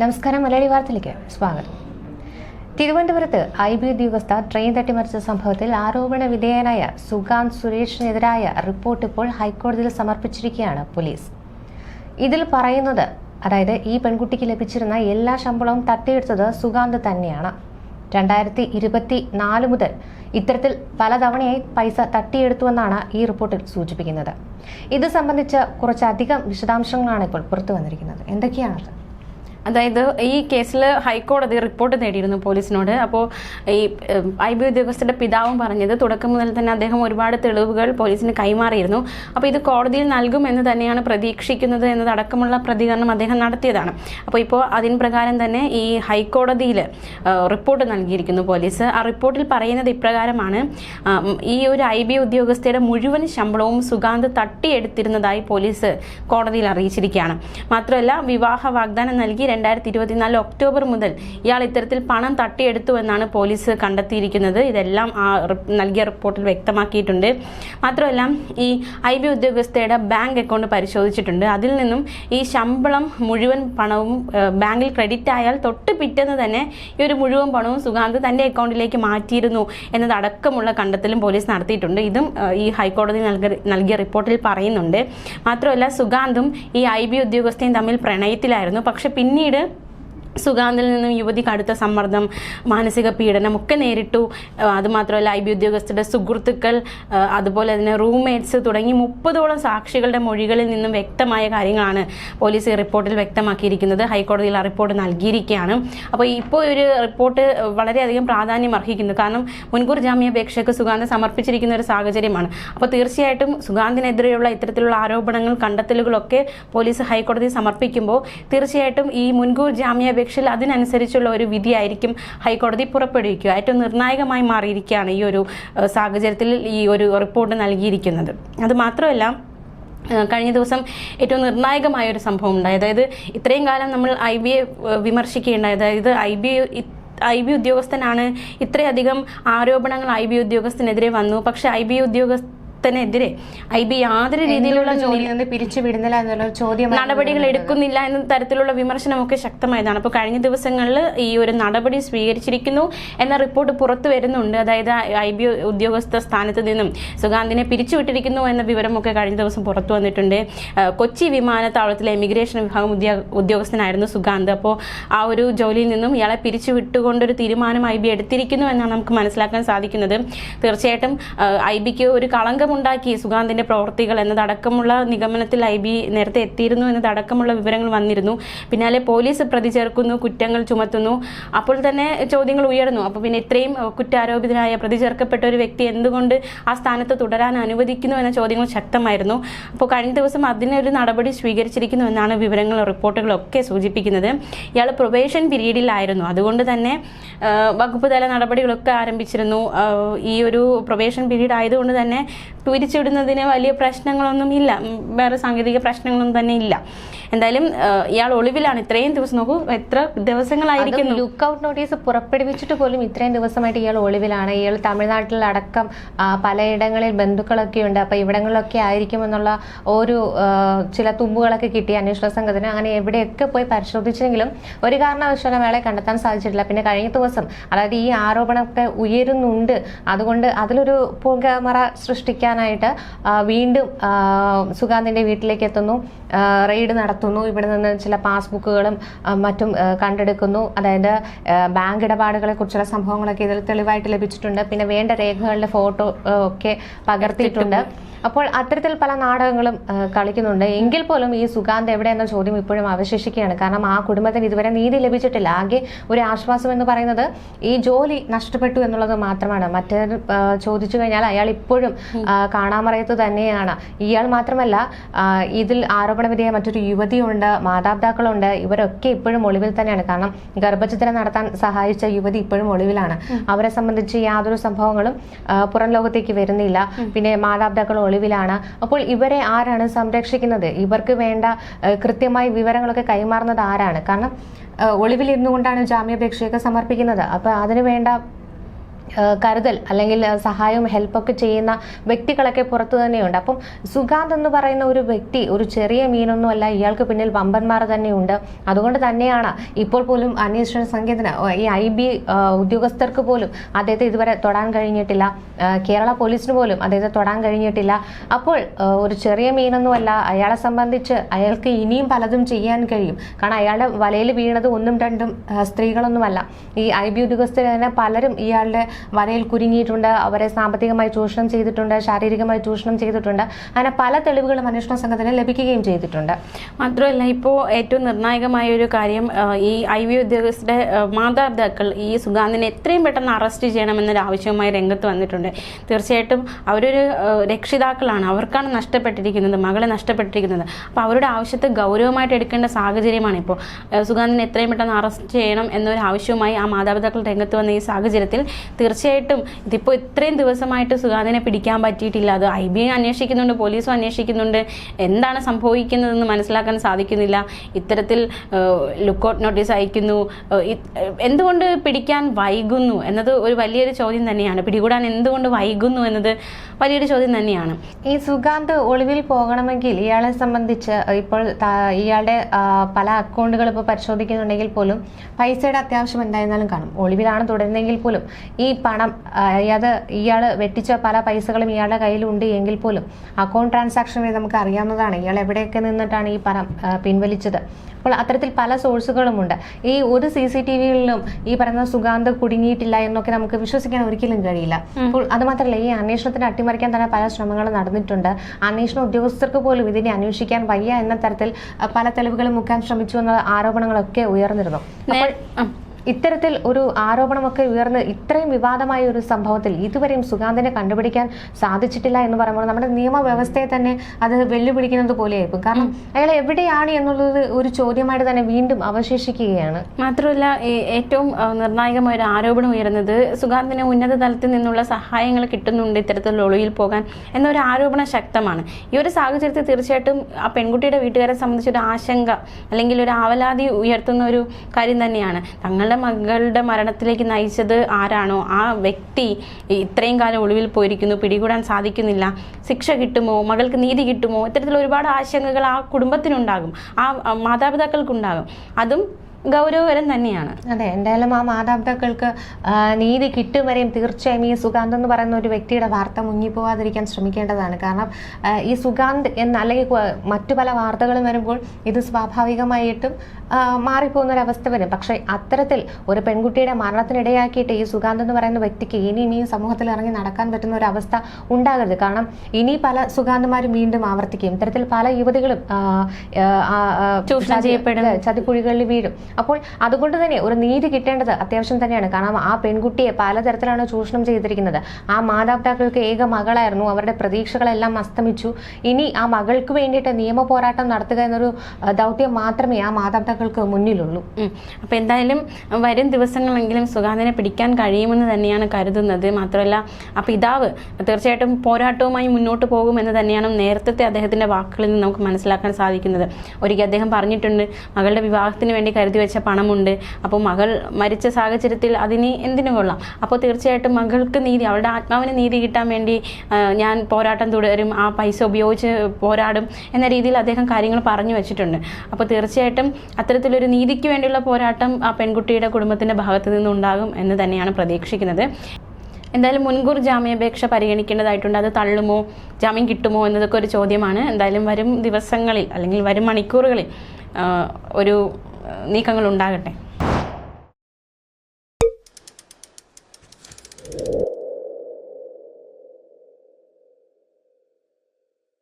നമസ്കാരം മലയാളി വാർത്തയിലേക്ക് സ്വാഗതം. തിരുവനന്തപുരത്ത് ഐ ബി ഉദ്യോഗസ്ഥ ട്രെയിൻ തട്ടിമറിച്ച സംഭവത്തിൽ ആരോപണ വിധേയനായ സുഗാന്ത് സുരേഷിനെതിരായ റിപ്പോർട്ട് ഇപ്പോൾ ഹൈക്കോടതിയിൽ സമർപ്പിച്ചിരിക്കുകയാണ് പോലീസ്. ഇതിൽ പറയുന്നത് അതായത് ഈ പെൺകുട്ടിക്ക് ലഭിച്ചിരുന്ന എല്ലാ ശമ്പളവും തട്ടിയെടുത്തത് സുഗാന്ത് തന്നെയാണ്. രണ്ടായിരത്തി ഇരുപത്തി നാല് മുതൽ ഇത്തരത്തിൽ പലതവണയായി പൈസ തട്ടിയെടുത്തുവെന്നാണ് ഈ റിപ്പോർട്ടിൽ സൂചിപ്പിക്കുന്നത്. ഇത് സംബന്ധിച്ച് കുറച്ചധികം വിശദാംശങ്ങളാണ് ഇപ്പോൾ പുറത്തു വന്നിരിക്കുന്നത്. എന്തൊക്കെയാണത് അതായത് ഈ കേസിൽ ഹൈക്കോടതി റിപ്പോർട്ട് നേടിയിരുന്നു പോലീസിനോട്. അപ്പോൾ ഈ ഐ ബി ഉദ്യോഗസ്ഥരുടെ പിതാവും പറഞ്ഞത് തുടക്കം മുതൽ തന്നെ അദ്ദേഹം ഒരുപാട് തെളിവുകൾ പോലീസിന് കൈമാറിയിരുന്നു. അപ്പോൾ ഇത് കോടതിയിൽ നൽകുമെന്ന് തന്നെയാണ് പ്രതീക്ഷിക്കുന്നത് എന്നതടക്കമുള്ള പ്രതികരണം അദ്ദേഹം നടത്തിയതാണ്. അപ്പോൾ ഇപ്പോൾ അതിന് പ്രകാരം തന്നെ ഈ ഹൈക്കോടതിയിൽ റിപ്പോർട്ട് നൽകിയിരിക്കുന്നു പോലീസ്. ആ റിപ്പോർട്ടിൽ പറയുന്നത് ഇപ്രകാരമാണ് ഈ ഒരു ഐ ബി ഉദ്യോഗസ്ഥയുടെ മുഴുവൻ ശമ്പളവും സുഗാന്ത് തട്ടിയെടുത്തിരുന്നതായി പോലീസ് കോടതിയിൽ അറിയിച്ചിരിക്കുകയാണ്. മാത്രമല്ല വിവാഹ വാഗ്ദാനം നൽകി രണ്ടായിരത്തി ഇരുപത്തിനാല് ഒക്ടോബർ മുതൽ ഇയാൾ ഇത്തരത്തിൽ പണം തട്ടിയെടുത്തു എന്നാണ് പോലീസ് കണ്ടെത്തിയിരിക്കുന്നത്. ഇതെല്ലാം ആ നൽകിയ റിപ്പോർട്ടിൽ വ്യക്തമാക്കിയിട്ടുണ്ട്. മാത്രമല്ല ഈ ഐ ബി ഉദ്യോഗസ്ഥയുടെ ബാങ്ക് അക്കൗണ്ട് പരിശോധിച്ചിട്ടുണ്ട്. അതിൽ നിന്നും ഈ ശമ്പളം മുഴുവൻ പണവും ബാങ്കിൽ ക്രെഡിറ്റ് ആയാൽ തൊട്ട് പിറ്റേന്ന് തന്നെ ഈ ഒരു മുഴുവൻ പണവും സുഗാന്ത് തന്റെ അക്കൗണ്ടിലേക്ക് മാറ്റിയിരുന്നു എന്നതടക്കമുള്ള കണ്ടെത്തലും പോലീസ് നടത്തിയിട്ടുണ്ട്. ഇതും ഈ ഹൈക്കോടതി നൽകിയ റിപ്പോർട്ടിൽ പറയുന്നുണ്ട്. മാത്രമല്ല സുഗാന്തും ഈ ഐ ബി ഉദ്യോഗസ്ഥയും തമ്മിൽ പ്രണയത്തിലായിരുന്നു. പക്ഷെ പിന്നീട് സുഗാന്തിൽ നിന്നും യുവതി കടുത്ത സമ്മർദ്ദം മാനസിക പീഡനം ഒക്കെ നേരിട്ടു. അതുമാത്രമല്ല ഐ ബി ഉദ്യോഗസ്ഥരുടെ സുഹൃത്തുക്കൾ അതുപോലെ തന്നെ റൂംമേറ്റ്സ് തുടങ്ങി മുപ്പതോളം സാക്ഷികളുടെ മൊഴികളിൽ നിന്നും വ്യക്തമായ കാര്യങ്ങളാണ് പോലീസ് റിപ്പോർട്ടിൽ വ്യക്തമാക്കിയിരിക്കുന്നത്. ഹൈക്കോടതിയിൽ ആ റിപ്പോർട്ട് നൽകിയിരിക്കുകയാണ്. അപ്പോൾ ഇപ്പോൾ ഒരു റിപ്പോർട്ട് വളരെയധികം പ്രാധാന്യം അർഹിക്കുന്നു. കാരണം മുൻകൂർ ജാമ്യാപേക്ഷയ്ക്ക് സുഗാന്ത് സമർപ്പിച്ചിരിക്കുന്ന ഒരു സാഹചര്യമാണ്. അപ്പോൾ തീർച്ചയായിട്ടും സുഗാന്തിനെതിരെയുള്ള ഇത്തരത്തിലുള്ള ആരോപണങ്ങൾ കണ്ടെത്തലുകളൊക്കെ പോലീസ് ഹൈക്കോടതി സമർപ്പിക്കുമ്പോൾ തീർച്ചയായിട്ടും ഈ മുൻകൂർ ജാമ്യാപേക്ഷയിൽ അതിനനുസരിച്ചുള്ള ഒരു വിധിയായിരിക്കും ഹൈക്കോടതി പുറപ്പെടുവിക്കുക. ഏറ്റവും നിർണായകമായി മാറിയിരിക്കുകയാണ് ഈ ഒരു സാഹചര്യത്തിൽ ഈ ഒരു റിപ്പോർട്ട് നൽകിയിരിക്കുന്നത്. അത് മാത്രമല്ല കഴിഞ്ഞ ദിവസം ഏറ്റവും നിർണായകമായ ഒരു സംഭവം ഉണ്ടായി. അതായത് ഇത്രയും കാലം നമ്മൾ ഐ ബി എ വിമർശിക്കുകയുണ്ടായി അതായത് ഐ ബി ഐ ബി ഉദ്യോഗസ്ഥനാണ് ഇത്രയധികം ആരോപണങ്ങൾ ഐ ബി ഉദ്യോഗസ്ഥനെതിരെ വന്നു. പക്ഷേ ഐ ബി ഉദ്യോഗസ്ഥനെതിരെ ഐ ബി യാതൊരു രീതിയിലുള്ള നടപടികൾ എടുക്കുന്നില്ല എന്ന തരത്തിലുള്ള വിമർശനമൊക്കെ ശക്തമായതാണ്. അപ്പോൾ കഴിഞ്ഞ ദിവസങ്ങളിൽ ഈ ഒരു നടപടി സ്വീകരിച്ചിരിക്കുന്നു എന്ന റിപ്പോർട്ട് പുറത്തു വരുന്നുണ്ട്. അതായത് ഐ ബി ഉദ്യോഗസ്ഥ സ്ഥാനത്ത് നിന്നും സുഗാന്തിനെ പിരിച്ചുവിട്ടിരിക്കുന്നു എന്ന വിവരമൊക്കെ കഴിഞ്ഞ ദിവസം പുറത്തു വന്നിട്ടുണ്ട്. കൊച്ചി വിമാനത്താവളത്തിലെ ഇമിഗ്രേഷൻ വിഭാഗം ഉദ്യോഗസ്ഥനായിരുന്നു സുഗാന്ത്. അപ്പോൾ ആ ഒരു ജോലിയിൽ നിന്നും ഇയാളെ പിരിച്ചു വിട്ടുകൊണ്ടൊരു തീരുമാനം ഐ ബി എടുത്തിരിക്കുന്നു എന്നാണ് നമുക്ക് മനസ്സിലാക്കാൻ സാധിക്കുന്നത്. തീർച്ചയായിട്ടും ഐ ബിക്ക് ഒരു കളങ്കമുണ്ടാക്കി സുഗാന്തിന്റെ പ്രവൃത്തികൾ എന്നതടക്കമുള്ള നിഗമനത്തിൽ ഐ ബി നേരത്തെ എത്തിയിരുന്നു എന്നതടക്കമുള്ള വിവരങ്ങൾ വന്നിരുന്നു. പിന്നാലെ പോലീസ് പ്രതി ചേർക്കുന്നു കുറ്റങ്ങൾ ചുമത്തുന്നു. അപ്പോൾ തന്നെ ചോദ്യങ്ങൾ ഉയർന്നു. അപ്പോൾ പിന്നെ ഇത്രയും കുറ്റാരോപിതനായ പ്രതി ചേർക്കപ്പെട്ട ഒരു വ്യക്തി എന്തുകൊണ്ട് ആ സ്ഥാനത്ത് തുടരാൻ അനുവദിക്കുന്നു എന്ന ചോദ്യങ്ങൾ ശക്തമായിരുന്നു. അപ്പോൾ കഴിഞ്ഞ ദിവസം അതിനൊരു നടപടി സ്വീകരിച്ചിരിക്കുന്നു എന്നാണ് വിവരങ്ങൾ റിപ്പോർട്ടുകളൊക്കെ സൂചിപ്പിക്കുന്നത്. ഇയാൾ പ്രൊബേഷൻ പീരീഡിലായിരുന്നു. അതുകൊണ്ട് തന്നെ വകുപ്പ് തല നടപടികളൊക്കെ ആരംഭിച്ചിരുന്നു. ഈ ഒരു പ്രൊബേഷൻ പീരീഡ് ആയതുകൊണ്ട് തന്നെ പിരിച്ചുവിടുന്നതിന് വലിയ പ്രശ്നങ്ങളൊന്നും ഇല്ല. വേറെ സാങ്കേതിക പ്രശ്നങ്ങളൊന്നും തന്നെ ഇല്ല. എന്തായാലും ഇയാൾ ഒളിവിലാണ്. ഇത്രയും ദിവസം നോക്കൂ എത്ര ദിവസങ്ങളായിരിക്കും ലുക്ക് ഔട്ട് നോട്ടീസ് പുറപ്പെടുവിച്ചിട്ട് പോലും ഇത്രയും ദിവസമായിട്ട് ഇയാൾ ഒളിവിലാണ്. ഇയാൾ തമിഴ്നാട്ടിലടക്കം പലയിടങ്ങളിൽ ബന്ധുക്കളൊക്കെ ഉണ്ട്. അപ്പൊ ഇവിടങ്ങളിലൊക്കെ ആയിരിക്കും എന്നുള്ള ഒരു ചില തുമ്പുകളൊക്കെ കിട്ടി അന്വേഷണ സംഘത്തിന് അങ്ങനെ എവിടെയൊക്കെ പോയി പരിശോധിച്ചെങ്കിലും ഒരു കാരണവശാലും അയാളെ കണ്ടെത്താൻ സാധിച്ചിട്ടില്ല. പിന്നെ കഴിഞ്ഞ ദിവസം അതായത് ഈ ആരോപണമൊക്കെ ഉയരുന്നുണ്ട്. അതുകൊണ്ട് അതിലൊരു പുകമറ സൃഷ്ടിക്കാനായിട്ട് ആ, വീണ്ടും സുഗാന്തിന്റെ വീട്ടിലേക്ക് എത്തുന്നു റെയ്ഡ് നടത്തുന്നു. ഇവിടെ നിന്ന് ചില പാസ്ബുക്കുകളും മറ്റും കണ്ടെടുക്കുന്നു. അതായത് ബാങ്ക് ഇടപാടുകളെ കുറിച്ചുള്ള സംഭവങ്ങളൊക്കെ ഇതിൽ തെളിവായിട്ട് ലഭിച്ചിട്ടുണ്ട്. പിന്നെ വേണ്ട രേഖകളുടെ ഫോട്ടോ ഒക്കെ പകർത്തിയിട്ടുണ്ട്. അപ്പോൾ അത്തരത്തിൽ പല നാടകങ്ങളും കളിക്കുന്നുണ്ട്. എങ്കിൽ പോലും ഈ സുഗാന്ത് എവിടെ എന്ന ചോദ്യം ഇപ്പോഴും അവശേഷിക്കുകയാണ്. കാരണം ആ കുടുംബത്തിന് ഇതുവരെ നീതി ലഭിച്ചിട്ടില്ല. ആകെ ഒരു ആശ്വാസം എന്ന് പറയുന്നത് ഈ ജോലി നഷ്ടപ്പെട്ടു എന്നുള്ളത് മാത്രമാണ്. മറ്റേ ചോദിച്ചു കഴിഞ്ഞാൽ അയാൾ ഇപ്പോഴും കാണാമറയത്ത് തന്നെയാണ്. ഇയാൾ മാത്രമല്ല ഇതിൽ ആരോപണ ആരോപണവിധേയ മറ്റൊരു യുവതിയുണ്ട് മാതാപിതാക്കളുണ്ട്. ഇവരൊക്കെ ഇപ്പോഴും ഒളിവിൽ തന്നെയാണ്. കാരണം ഗർഭചിത്രം നടത്താൻ സഹായിച്ച യുവതി ഇപ്പോഴും ഒളിവിലാണ്. അവരെ സംബന്ധിച്ച് യാതൊരു സംഭവങ്ങളും പുറം ലോകത്തേക്ക് വരുന്നില്ല. പിന്നെ മാതാപിതാക്കൾ ഒളിവിലാണ്. അപ്പോൾ ഇവരെ ആരാണ് സംരക്ഷിക്കുന്നത്? ഇവർക്ക് വേണ്ട കൃത്യമായി വിവരങ്ങളൊക്കെ കൈമാറുന്നത് ആരാണ്? കാരണം ഒളിവിലിരുന്നുകൊണ്ടാണ് ഒളിവിലിരുന്നു കൊണ്ടാണ് ജാമ്യാപേക്ഷയൊക്കെ സമർപ്പിക്കുന്നത്. അപ്പൊ അതിനു വേണ്ട കരുതൽ അല്ലെങ്കിൽ സഹായവും ഹെൽപ്പൊക്കെ ചെയ്യുന്ന വ്യക്തികളൊക്കെ പുറത്തു തന്നെയുണ്ട്. അപ്പം സുഗാന്ത് എന്ന് പറയുന്ന ഒരു വ്യക്തി ഒരു ചെറിയ മീനൊന്നുമല്ല ഇയാൾക്ക് പിന്നിൽ വമ്പന്മാർ തന്നെയുണ്ട്. അതുകൊണ്ട് തന്നെയാണ് ഇപ്പോൾ പോലും അന്വേഷണ സംഘത്തിന് ഈ ഐ ബി ഉദ്യോഗസ്ഥർക്ക് പോലും അദ്ദേഹത്തെ ഇതുവരെ തൊടാൻ കഴിഞ്ഞിട്ടില്ല. കേരള പോലീസിന് പോലും അദ്ദേഹത്തെ തൊടാൻ കഴിഞ്ഞിട്ടില്ല. അപ്പോൾ ഒരു ചെറിയ മീനൊന്നുമല്ല അയാളെ സംബന്ധിച്ച് അയാൾക്ക് ഇനിയും പലതും ചെയ്യാൻ കഴിയും. കാരണം അയാളുടെ വലയിൽ വീണത് ഒന്നും രണ്ടും സ്ത്രീകളൊന്നുമല്ല. ഈ ഐ ബി ഉദ്യോഗസ്ഥർ തന്നെ പലരും ഇയാളുടെ വലയിൽ കുരുങ്ങിയിട്ടുണ്ട് അവരെ സാമ്പത്തികമായി ചൂഷണം ചെയ്തിട്ടുണ്ട് ശാരീരികമായി ചൂഷണം ചെയ്തിട്ടുണ്ട്. അങ്ങനെ പല തെളിവുകളും അന്വേഷണ സംഘത്തിന് ലഭിക്കുകയും ചെയ്തിട്ടുണ്ട്. മാത്രമല്ല ഇപ്പോൾ ഏറ്റവും നിർണായകമായ ഒരു കാര്യം ഈ ഐ വി ഉദ്യോഗസ്ഥരുടെ മാതാപിതാക്കൾ ഈ സുഗാന്തിനെ എത്രയും പെട്ടെന്ന് അറസ്റ്റ് ചെയ്യണമെന്നൊരു ആവശ്യവുമായി രംഗത്ത് വന്നിട്ടുണ്ട്. തീർച്ചയായിട്ടും അവരൊരു രക്ഷിതാക്കളാണ്. അവർക്കാണ് നഷ്ടപ്പെട്ടിരിക്കുന്നത് മകളെ നഷ്ടപ്പെട്ടിരിക്കുന്നത്. അപ്പോൾ അവരുടെ ആവശ്യത്തെ ഗൗരവമായിട്ട് എടുക്കേണ്ട സാഹചര്യമാണ് ഇപ്പോൾ സുഗാന്തിനെ എത്രയും പെട്ടെന്ന് അറസ്റ്റ് ചെയ്യണം എന്നൊരു ആവശ്യവുമായി ആ മാതാപിതാക്കൾ രംഗത്ത് വന്ന ഈ സാഹചര്യത്തിൽ തീർച്ചയായിട്ടും ഇതിപ്പോൾ ഇത്രയും ദിവസമായിട്ട് സുഗാന്തിനെ പിടിക്കാൻ പറ്റിയിട്ടില്ല. അത് ഐ ബി അന്വേഷിക്കുന്നുണ്ട് പോലീസും അന്വേഷിക്കുന്നുണ്ട്. എന്താണ് സംഭവിക്കുന്നതെന്ന് മനസ്സിലാക്കാൻ സാധിക്കുന്നില്ല. ഇത്തരത്തിൽ ലുക്കൗട്ട് നോട്ടീസ് അയക്കുന്നു. എന്തുകൊണ്ട് പിടിക്കാൻ വൈകുന്നു എന്നത് ഒരു വലിയൊരു ചോദ്യം തന്നെയാണ്. പിടികൂടാൻ എന്തുകൊണ്ട് വൈകുന്നു എന്നത് വലിയൊരു ചോദ്യം തന്നെയാണ്. ഈ സുഗാന്ത് ഒളിവിൽ പോകണമെങ്കിൽ ഇയാളെ സംബന്ധിച്ച് ഇപ്പോൾ ഇയാളുടെ പല അക്കൗണ്ടുകൾ ഇപ്പോൾ പരിശോധിക്കുന്നുണ്ടെങ്കിൽ പോലും പൈസയുടെ അത്യാവശ്യം എന്തായിരുന്നാലും കാണും. ഒളിവിലാണ് തുടരുന്നതെങ്കിൽ പോലും ഈ പണം അത് ഇയാൾ വെട്ടിച്ച പല പൈസകളും ഇയാളുടെ കയ്യിലുണ്ട് എങ്കിൽ പോലും അക്കൗണ്ട് ട്രാൻസാക്ഷൻ വഴി നമുക്ക് അറിയാവുന്നതാണ് ഇയാൾ എവിടെയൊക്കെ നിന്നിട്ടാണ് ഈ പണം പിൻവലിച്ചത്. അപ്പോൾ അത്തരത്തിൽ പല സോഴ്സുകളുമുണ്ട് ഈ ഒരു സി സി ടി വികളിലും ഈ പറയുന്ന സുഗാന്ത് കുടുങ്ങിയിട്ടില്ല എന്നൊക്കെ നമുക്ക് വിശ്വസിക്കാൻ ഒരിക്കലും കഴിയില്ല. അപ്പോൾ അത് മാത്രമല്ല ഈ അന്വേഷണത്തിന് അട്ടിമറിക്കാൻ തന്നെ പല ശ്രമങ്ങളും നടന്നിട്ടുണ്ട്. അന്വേഷണ ഉദ്യോഗസ്ഥർക്ക് പോലും ഇതിനെ അന്വേഷിക്കാൻ വയ്യ എന്ന തരത്തിൽ പല തെളിവുകളും മുക്കാൻ ശ്രമിച്ചു എന്ന ആരോപണങ്ങളൊക്കെ ഉയർന്നിരുന്നു. അപ്പോൾ. ഇത്തരത്തിൽ ഒരു ആരോപണമൊക്കെ ഉയർന്ന് ഇത്രയും വിവാദമായ ഒരു സംഭവത്തിൽ ഇതുവരെയും സുഗാന്തിനെ കണ്ടുപിടിക്കാൻ സാധിച്ചിട്ടില്ല എന്ന് പറയുമ്പോൾ നമ്മുടെ നിയമവ്യവസ്ഥയെ തന്നെ അത് വെല്ലുവിളിക്കുന്നത് പോലെയായിരിക്കും. കാരണം അയാൾ എവിടെയാണ് എന്നുള്ളത് ഒരു ചോദ്യമായിട്ട് തന്നെ വീണ്ടും അവശേഷിക്കുകയാണ്. മാത്രമല്ല ഏറ്റവും നിർണായകമായ ഒരു ആരോപണം ഉയർന്നത് സുഗാന്തിന് ഉന്നത തലത്തിൽ നിന്നുള്ള സഹായങ്ങൾ കിട്ടുന്നുണ്ട് ഇത്തരത്തിലുള്ള ഒളിയിൽ പോകാൻ എന്നൊരു ആരോപണം ശക്തമാണ്. ഈ ഒരു സാഹചര്യത്തിൽ തീർച്ചയായിട്ടും ആ പെൺകുട്ടിയുടെ വീട്ടുകാരെ സംബന്ധിച്ചൊരു ആശങ്ക അല്ലെങ്കിൽ ഒരു ആവലാതി ഉയർത്തുന്ന ഒരു കാര്യം തന്നെയാണ്. തങ്ങളുടെ മകളുടെ മരണത്തിലേക്ക് നയിച്ചത് ആരാണോ? ആ വ്യക്തി ഇത്രയും കാലം ഒളിവിൽ പോയിരിക്കുന്നു പിടികൂടാൻ സാധിക്കുന്നില്ല. ശിക്ഷ കിട്ടുമോ? മകൾക്ക് നീതി കിട്ടുമോ? ഇത്തരത്തിലുള്ള ഒരുപാട് ആശങ്കകൾ ആ കുടുംബത്തിനുണ്ടാകും. ആ മാതാപിതാക്കൾക്കുണ്ടാകും. അതും ഗൗരവകരം തന്നെയാണ്. അതെ എന്തായാലും ആ മാതാപിതാക്കൾക്ക് നീതി കിട്ടും വരെയും തീർച്ചയായും ഈ സുഗാന്ത് എന്ന് പറയുന്ന ഒരു വ്യക്തിയുടെ വാർത്ത മുങ്ങിപ്പോവാതിരിക്കാൻ ശ്രമിക്കേണ്ടതാണ്. കാരണം ഈ സുഗാന്ത് എന്ന അല്ലെങ്കിൽ മറ്റു പല വാർത്തകളും വരുമ്പോൾ ഇത് സ്വാഭാവികമായിട്ടും മാറിപ്പോകുന്ന ഒരു അവസ്ഥ വരും. പക്ഷേ അത്തരത്തിൽ ഒരു പെൺകുട്ടിയുടെ മരണത്തിനിടയാക്കിയിട്ട് ഈ സുഗാന്ത് എന്ന് പറയുന്ന വ്യക്തിക്ക് ഇനിയും ഈ സമൂഹത്തിൽ ഇറങ്ങി നടക്കാൻ പറ്റുന്ന ഒരു അവസ്ഥ ഉണ്ടാകരുത്. കാരണം ഇനി പല സുഗാന്തമാരും വീണ്ടും ആവർത്തിക്കും. ഇത്തരത്തിൽ പല യുവതികളും ചതിക്കുഴികളിൽ വീഴും. അപ്പോൾ അതുകൊണ്ട് തന്നെ ഒരു നീതി കിട്ടേണ്ടത് അത്യാവശ്യം തന്നെയാണ്. കാരണം ആ പെൺകുട്ടിയെ പലതരത്തിലാണ് ചൂഷണം ചെയ്തിരിക്കുന്നത്. ആ മാതാപിതാക്കൾക്ക് ഏക മകളായിരുന്നു. അവരുടെ പ്രതീക്ഷകളെല്ലാം അസ്തമിച്ചു. ഇനി ആ മകൾക്ക് വേണ്ടിയിട്ട് നിയമ പോരാട്ടം നടത്തുക എന്നൊരു ദൗത്യം മാത്രമേ ആ മാതാപിതാക്കൾക്ക് മുന്നിലുള്ളൂ. അപ്പോൾ അപ്പൊ എന്തായാലും വരും ദിവസങ്ങളെങ്കിലും സുഗാന്തിനെ പിടിക്കാൻ കഴിയുമെന്ന് തന്നെയാണ് കരുതുന്നത്. മാത്രമല്ല ആ പിതാവ് തീർച്ചയായിട്ടും പോരാട്ടവുമായി മുന്നോട്ട് പോകുമെന്ന് തന്നെയാണ് നേരത്തെ അദ്ദേഹത്തിന്റെ വാക്കുകളിൽ നിന്ന് നമുക്ക് മനസ്സിലാക്കാൻ സാധിക്കുന്നത്. ഒരിക്കൽ അദ്ദേഹം പറഞ്ഞിട്ടുണ്ട് മകളുടെ വിവാഹത്തിന് വേണ്ടി കരുതി വെച്ച പണമുണ്ട്. അപ്പോൾ മകൾ മരിച്ച സാഹചര്യത്തിൽ അതിന് എന്തിനു കൊള്ളാം. അപ്പോൾ തീർച്ചയായിട്ടും മകൾക്ക് നീതി അവളുടെ ആത്മാവിന് നീതി കിട്ടാൻ വേണ്ടി ഞാൻ പോരാട്ടം തുടരും ആ പൈസ ഉപയോഗിച്ച് പോരാടും എന്ന രീതിയിൽ അദ്ദേഹം കാര്യങ്ങൾ പറഞ്ഞു വെച്ചിട്ടുണ്ട്. അപ്പോൾ തീർച്ചയായിട്ടും അത്തരത്തിലൊരു നീതിക്ക് വേണ്ടിയുള്ള പോരാട്ടം ആ പെൺകുട്ടിയുടെ കുടുംബത്തിന്റെ ഭാഗത്തു നിന്നുണ്ടാകും എന്ന് തന്നെയാണ് പ്രതീക്ഷിക്കുന്നത്. എന്തായാലും മുൻകൂർ ജാമ്യാപേക്ഷ പരിഗണിക്കേണ്ടതായിട്ടുണ്ട്. അത് തള്ളുമോ ജാമ്യം കിട്ടുമോ എന്നതൊക്കെ ഒരു ചോദ്യമാണ്. എന്തായാലും വരും ദിവസങ്ങളിൽ അല്ലെങ്കിൽ വരും മണിക്കൂറുകളിൽ ഒരു നീക്കങ്ങൾ ഉണ്ടാകട്ടെ?